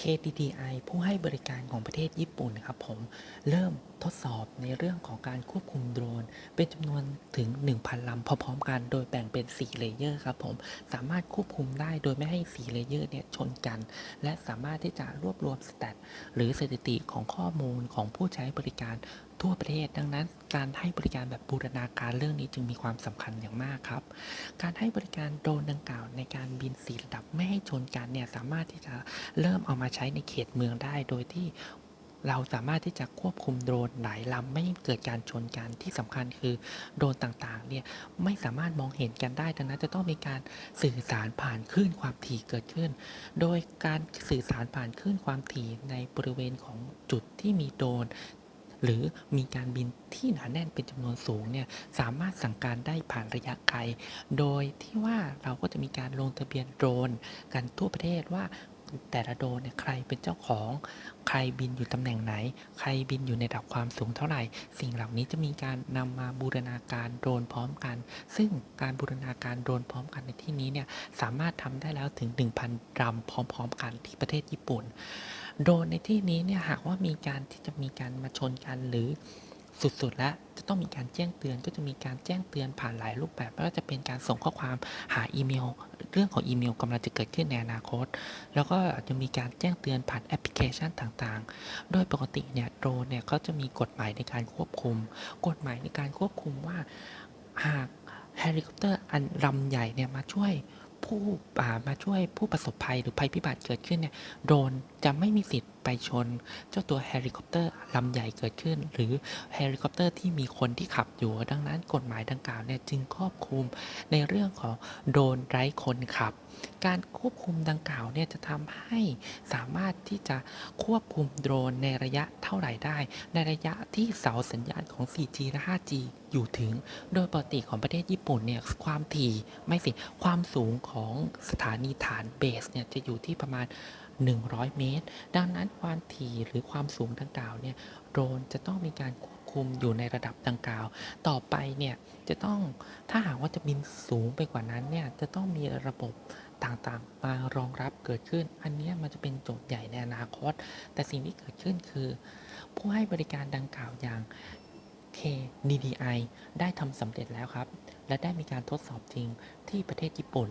KDDI ผู้ให้บริการของประเทศญี่ปุ่นครับผมเริ่มทดสอบในเรื่องของการควบคุมโดรน เป็นจำนวนถึง 1,000 ลำพร้อมๆกัน โดยแบ่งเป็น 4 เลเยอร์ครับผมสามารถควบคุมได้โดยไม่ให้ 4 เลเยอร์เนี่ยชนกัน และสามารถที่จะรวบรวมสแตทหรือสถิติของข้อมูลของผู้ใช้บริการ ทั่วประเทศดังนั้น การให้บริการแบบบูรณาการเรื่องนี้จึงมีความสำคัญอย่างมากครับ การให้บริการโดรนดังกล่าวในการบินสี่ระดับไม่ให้ชนกันเนี่ยสามารถที่จะเริ่มเอามาใช้ในเขตเมืองได้ โดยที่เราสามารถที่จะควบคุมโดรนหลายลำไม่เกิดการชนกันที่สำคัญคือโดรนต่างๆเนี่ยไม่สามารถมองเห็นกันได้ดังนั้นจะต้องมีการสื่อสารผ่านคลื่นความถี่เกิดขึ้น โดยการสื่อสารผ่านคลื่นความถี่ในบริเวณของจุดที่มีโดรน หรือมีการบินที่หนาแน่นเป็นจำนวนสูงเนี่ยสามารถสั่งการได้ผ่านระยะไกล โดยที่ว่าเราก็จะมีการลงทะเบียนโดรนกันทั่วประเทศว่า แต่ละโดนเนี่ยใครเป็นเจ้าของ ใครบินอยู่ตำแหน่งไหน ใครบินอยู่ในระดับความสูงเท่าไหร่ สิ่งเหล่านี้จะมีการนำมาบูรณาการโดนพร้อมกัน ซึ่งการบูรณาการโดนพร้อมกันในที่นี้เนี่ยสามารถทำได้แล้วถึง 1,000ลำพร้อม ๆ กันที่ประเทศญี่ปุ่น โดนในที่นี้เนี่ยหากว่ามีการที่จะมีการมาชนกันหรือ สุดๆ แล้วจะต้องมีการแจ้งเตือนก็จะมีการแจ้งเตือนผ่านหลายรูปแบบไม่ว่าจะเป็นการส่งข้อความหาอีเมล เรื่องของอีเมลกำลังจะเกิดขึ้นในอนาคต แล้วก็อาจจะมีการแจ้งเตือนผ่านแอปพลิเคชันต่างๆ โดยปกติเนี่ยโดรนเนี่ยเขาจะมีกฎหมายในการควบคุม กฎหมายในการควบคุมว่าหากเฮลิคอปเตอร์อันลำใหญ่เนี่ยมาช่วย ผู้มาช่วยผู้ประสบภัยหรือภัยพิบัติเกิดขึ้นเนี่ยโดรนจะไม่มีสิทธิ์ไปชน เจ้าตัวเฮลิคอปเตอร์ลำใหญ่เกิดขึ้น หรือเฮลิคอปเตอร์ที่มีคนที่ขับอยู่ ดังนั้นกฎหมายดังกล่าวเนี่ยจึงครอบคลุมในเรื่องของโดรนไร้คนขับ การควบคุมดังกล่าวเนี่ยจะทำให้สามารถที่จะควบคุมโดรนในระยะเท่าไหร่ได้ ในระยะที่เสาสัญญาณของ 4G และ 5G อยู่ถึง โดยปกติของประเทศญี่ปุ่นเนี่ยความถี่ไม่สิความสูงของสถานีฐานเบสเนี่ยจะอยู่ที่ประมาณ 100 เมตร ดังนั้นความถี่หรือความสูงดังกล่าวเนี่ยโดรนจะต้องมีการควบคุมอยู่ในระดับดังกล่าว ต่อไปเนี่ยจะต้องถ้าหากว่าจะบินสูงไปกว่านั้นเนี่ยจะต้องมีระบบ ต่างๆ มารองรับเกิดขึ้น อันนี้มันจะเป็นโจทย์ใหญ่ในอนาคต แต่สิ่งที่เกิดขึ้นคือ ผู้ให้บริการดังกล่าวอย่าง KDDI ได้ทำสำเร็จแล้วครับ และได้มีการทดสอบจริงที่ประเทศญี่ปุ่น